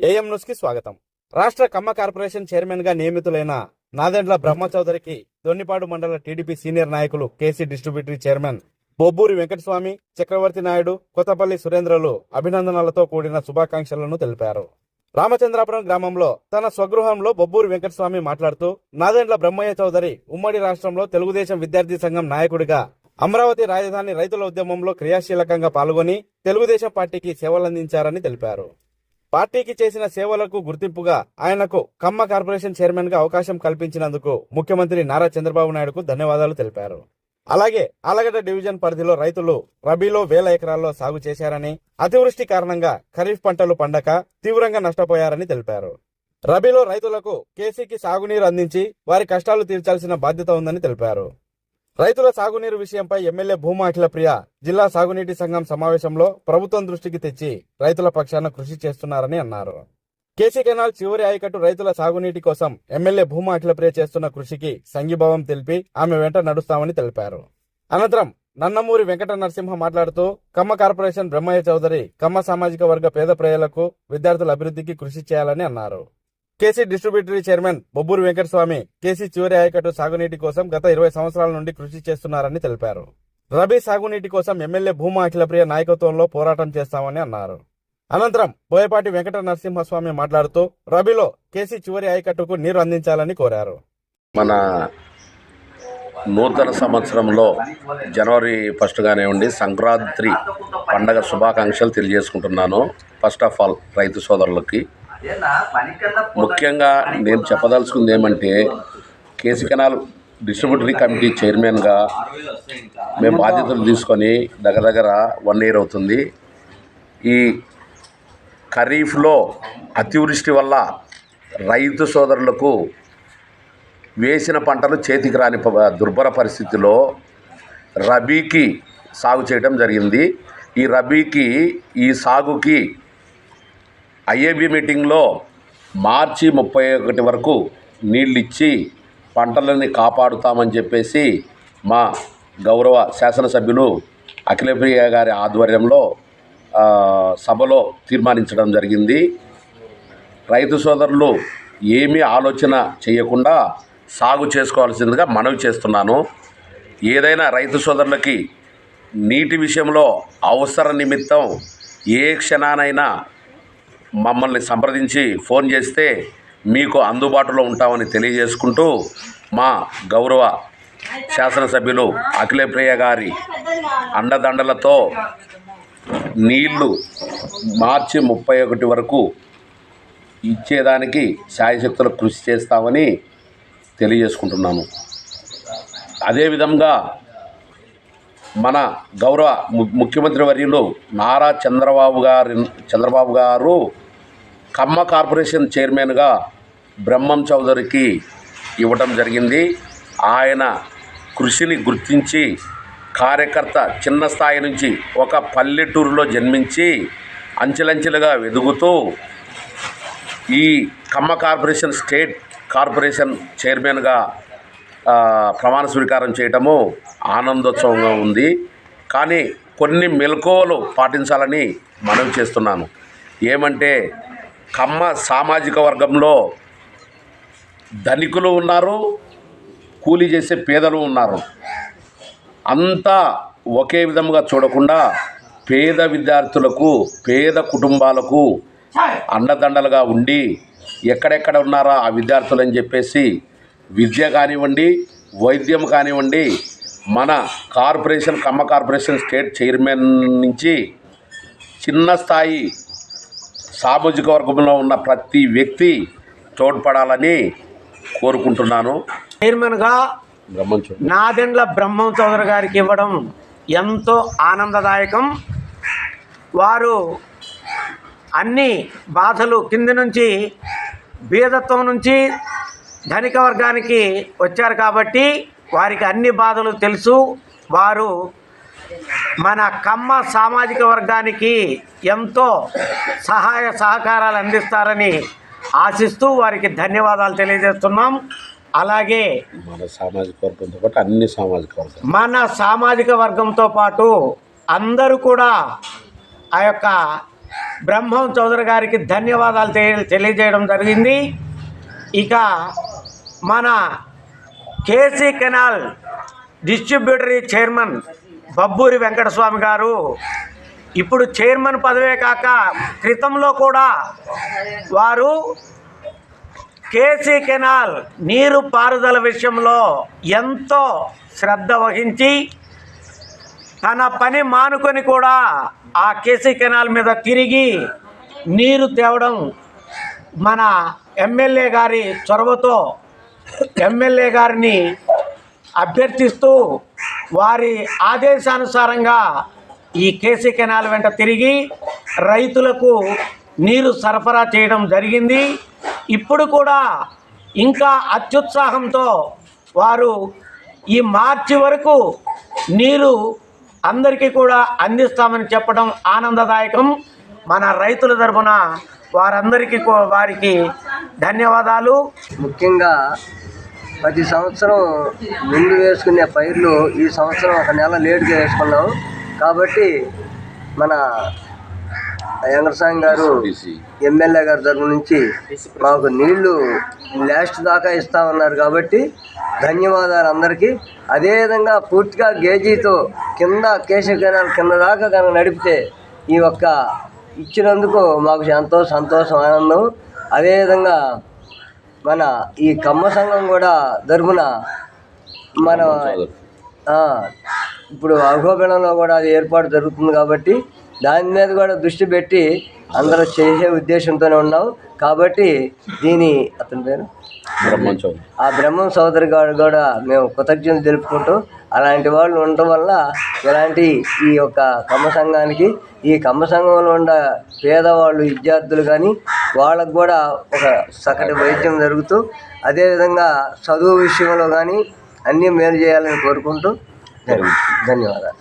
AM న్యూస్కి స్వాగతం. రాష్ట్ర కమ్మ కార్పొరేషన్ చైర్మన్గా నియమితులైన నాదెండ్ల బ్రహ్మచౌదరికి దొన్నిపాడు మండల టీడీపీ సీనియర్ నాయకులు KC distributary chairman Bobburi Venkataswamy Chakravarthi Naidu Kothapalli సురేంద్రలు అభినందనలతో కూడిన శుభాకాంక్షలను తెలిపారు. రామచంద్రాపురం గ్రామంలో తన స్వగృహంలో బొబ్బూరి వెంకటస్వామి మాట్లాడుతూ నాదెండ్ల బ్రహ్మయ్య చౌదరి ఉమ్మడి రాష్ట్రంలో తెలుగుదేశం విద్యార్థి సంఘం నాయకుడిగా అమరావతి రాజధాని రైతుల ఉద్యమంలో క్రియాశీలకంగా పాల్గొని తెలుగుదేశం పార్టీకి సేవలందించారని తెలిపారు. పార్టీకి చేసిన సేవలకు గుర్తింపుగా ఆయనకు కమ్మ కార్పొరేషన్ చైర్మన్గా అవకాశం కల్పించినందుకు ముఖ్యమంత్రి నారా చంద్రబాబు నాయుడుకు ధన్యవాదాలు తెలిపారు. అలాగే ఆలగడ్డ డివిజన్ పరిధిలో రైతులు రబీలో వేల ఎకరాల్లో సాగు చేశారని అతివృష్టి కారణంగా ఖరీఫ్ పంటలు పండక తీవ్రంగా నష్టపోయారని తెలిపారు. రబీలో రైతులకు కేసీకి సాగునీరు అందించి వారి కష్టాలు తీర్చాల్సిన బాధ్యత ఉందని తెలిపారు. రైతుల సాగునీరు విషయంపై ఎమ్మెల్యే భూమా అఖిలప్రియ జిల్లా సాగునీటి సంఘం సమావేశంలో ప్రభుత్వం దృష్టికి తెచ్చి రైతుల పక్షాన కృషి చేస్తున్నారని అన్నారు. కేసీ కెనాల్ చివరి ఆయకట్టు రైతుల సాగునీటి కోసం ఎమ్మెల్యే భూమా అఖిలప్రియ చేస్తున్న కృషికి సంఘీభావం తెలిపి ఆమె వెంట నడుస్తామని తెలిపారు. అనంతరం నన్నమూరి వెంకట నరసింహ మాట్లాడుతూ కమ్మ కార్పొరేషన్ బ్రహ్మయ్య చౌదరి కమ్మ సామాజిక వర్గ పేద ప్రజలకు విద్యార్థుల అభివృద్ధికి కృషి చేయాలని అన్నారు. KC distributary chairman Bobburu Venkataswamy KC చివరి ఆయకట్టు సాగునీటి కోసం గత ఇరవై సంవత్సరాల నుండి కృషి చేస్తున్నారని తెలిపారు. రబీ సాగునీటి కోసం ఎమ్మెల్యే భూమా అఖిలప్రియ నాయకత్వంలో పోరాటం చేస్తామని అన్నారు. అనంతరం బోయపాటి వెంకట నరసింహస్వామి మాట్లాడుతూ రబీలో కేసీ చివరి ఆయకట్టుకు నీరు అందించాలని కోరారు. మన నూతన సంవత్సరంలో జనవరి ఫస్ట్ కానివ్వండి సంక్రాంతి పండగ శుభాకాంక్షలు తెలియజేసుకుంటున్నాను. ఫస్ట్ ఆఫ్ ఆల్ రైతు సోదరులకి ముఖ్యంగా నేను చెప్పదలుచుకుంది ఏమంటే కేసీ కెనాల్ డిస్ట్రిబ్యూటరీ కమిటీ చైర్మన్గా మేము బాధ్యతలు తీసుకొని దగ్గర దగ్గర వన్ ఇయర్ అవుతుంది. ఈ ఖరీఫ్లో అతివృష్టి వల్ల రైతు సోదరులకు వేసిన పంటలు చేతికి రాని దుర్భర పరిస్థితిలో రబీకి సాగు చేయడం జరిగింది. ఈ రబీకి ఈ సాగుకి ఐఏబి మీటింగ్లో మార్చి ముప్పై ఒకటి వరకు నీళ్ళు ఇచ్చి పంటలని కాపాడుతామని చెప్పేసి మా గౌరవ శాసనసభ్యులు అఖిలప్రియ గారి ఆధ్వర్యంలో సభలో తీర్మానించడం జరిగింది. రైతు సోదరులు ఏమీ ఆలోచన చేయకుండా సాగు చేసుకోవాల్సిందిగా మనవి చేస్తున్నాను. ఏదైనా రైతు సోదరులకి నీటి విషయంలో అవసర నిమిత్తం ఏ క్షణానైనా మమ్మల్ని సంప్రదించి ఫోన్ చేస్తే మీకు అందుబాటులో ఉంటామని తెలియజేసుకుంటూ మా గౌరవ శాసనసభ్యులు అఖిలప్రియ గారి అండదండలతో నీళ్ళు మార్చి ముప్పై ఒకటి వరకు ఇచ్చేదానికి శాయశక్తులు కృషి చేస్తామని తెలియజేసుకుంటున్నాను. అదేవిధంగా మన గౌరవ ము- ముఖ్యమంత్రి వర్యులు నారా చంద్రబాబు గారి చంద్రబాబు గారు కమ్మ కార్పొరేషన్ చైర్మన్గా బ్రహ్మం చౌదరికి ఇవ్వటం జరిగింది. ఆయన కృషిని గుర్తించి కార్యకర్త చిన్న స్థాయి నుంచి ఒక పల్లెటూరులో జన్మించి అంచెలంచెలుగా ఎదుగుతూ ఈ కమ్మ కార్పొరేషన్ స్టేట్ కార్పొరేషన్ చైర్మన్గా ప్రమాణ స్వీకారం చేయటము ఆనందోత్సవంగా ఉంది. కానీ కొన్ని మెలకువలు పాటించాలని మనవి చేస్తున్నాను. ఏమంటే కమ్మ సామాజిక వర్గంలో ధనికులు ఉన్నారు కూలీ చేసే పేదలు ఉన్నారు. అంతా ఒకే విధముగా చూడకుండా పేద విద్యార్థులకు పేద కుటుంబాలకు అండదండలుగా ఉండి ఎక్కడెక్కడ ఉన్నారా ఆ విద్యార్థులు అని చెప్పేసి విద్య కానివ్వండి వైద్యం కానివ్వండి మన corporation Kamma corporation state chairman నుంచి చిన్న స్థాయి సామాజిక వర్గంలో ఉన్న ప్రతి వ్యక్తి తోడ్పడాలని కోరుకుంటున్నాను. చైర్మన్గా నాదెండ్ల బ్రహ్మం చౌదరి గారికి ఇవ్వడం ఎంతో ఆనందదాయకం. వారు అన్ని బాధలు కింది నుంచి బీదత్వం నుంచి ధనిక వర్గానికి వచ్చారు కాబట్టి వారికి అన్ని బాధలు తెలుసు. వారు మన కమ్మ సామాజిక వర్గానికి ఎంతో సహాయ సహకారాలు అందిస్తారని ఆశిస్తూ వారికి ధన్యవాదాలు తెలియజేస్తున్నాం. అలాగే మన సామాజిక వర్గంతో పాటు అన్ని సామాజిక వర్గాలు. మన సామాజిక వర్గంతో పాటు అందరూ కూడా ఆ యొక్క బ్రహ్మం చౌదరి గారికి ధన్యవాదాలు తెలియజేయడం జరిగింది. ఇక మన KC canal distributary chairman Babburi Venkataswamy గారు ఇప్పుడు చైర్మన్ పదవే కాక క్రితంలో కూడా వారు కేసీ కెనాల్ నీరు పారుదల విషయంలో ఎంతో శ్రద్ధ వహించి తన పని మానుకొని కూడా ఆ కేసీ కెనాల్ మీద తిరిగి నీరు తేవడం మన ఎమ్మెల్యే గారి చొరవతో ఎమ్మెల్యే గారిని అభ్యర్థిస్తూ వారి ఆదేశానుసారంగా ఈ కేసీ కెనాల్ వెంట తిరిగి రైతులకు నీరు సరఫరా చేయడం జరిగింది. ఇప్పుడు కూడా ఇంకా అత్యుత్సాహంతో వారు ఈ మార్చి వరకు నీరు అందరికీ కూడా అందిస్తామని చెప్పడం ఆనందదాయకం. మన రైతుల తరఫున వారందరికీ వారికి ధన్యవాదాలు. ముఖ్యంగా ప్రతి సంవత్సరం ముందు వేసుకునే పైర్లు ఈ సంవత్సరం ఒక నెల లేటుగా వేసుకున్నాం. కాబట్టి మన వెంకటస్వామి గారు ఎమ్మెల్యే గారి తరపు నుంచి మాకు నీళ్ళు లాస్ట్ దాకా ఇస్తా ఉన్నారు కాబట్టి ధన్యవాదాలు అందరికీ. అదేవిధంగా పూర్తిగా గేజీతో కింద కేశవ కెనాల్ కింద దాకా కనుక నడిపితే ఈ ఒక్క ఇచ్చినందుకు మాకు ఎంతో సంతోషం ఆనందం. అదేవిధంగా మన ఈ కమ్మ సంఘం కూడా తరపున మన ఇప్పుడు అఘోబిళంలో కూడా అది ఏర్పాటు జరుగుతుంది కాబట్టి దాని మీద కూడా దృష్టి పెట్టి అందరూ చేసే ఉద్దేశంతోనే ఉన్నాం. కాబట్టి దీని అతని పేరు? ఆ బ్రహ్మం సోదరి గారు కూడా మేము కృతజ్ఞతలు తెలుపుకుంటూ అలాంటి వాళ్ళు ఉండటం వల్ల ఇలాంటి ఈ యొక్క కమ్మ సంఘానికి ఈ కమ్మ సంఘంలో ఉన్న పేదవాళ్ళు విద్యార్థులు కానీ వాళ్ళకు కూడా ఒక సకటి వైద్యం జరుగుతూ అదేవిధంగా చదువు విషయంలో కానీ అన్నీ మేలు చేయాలని కోరుకుంటూ ధన్యవాదాలు.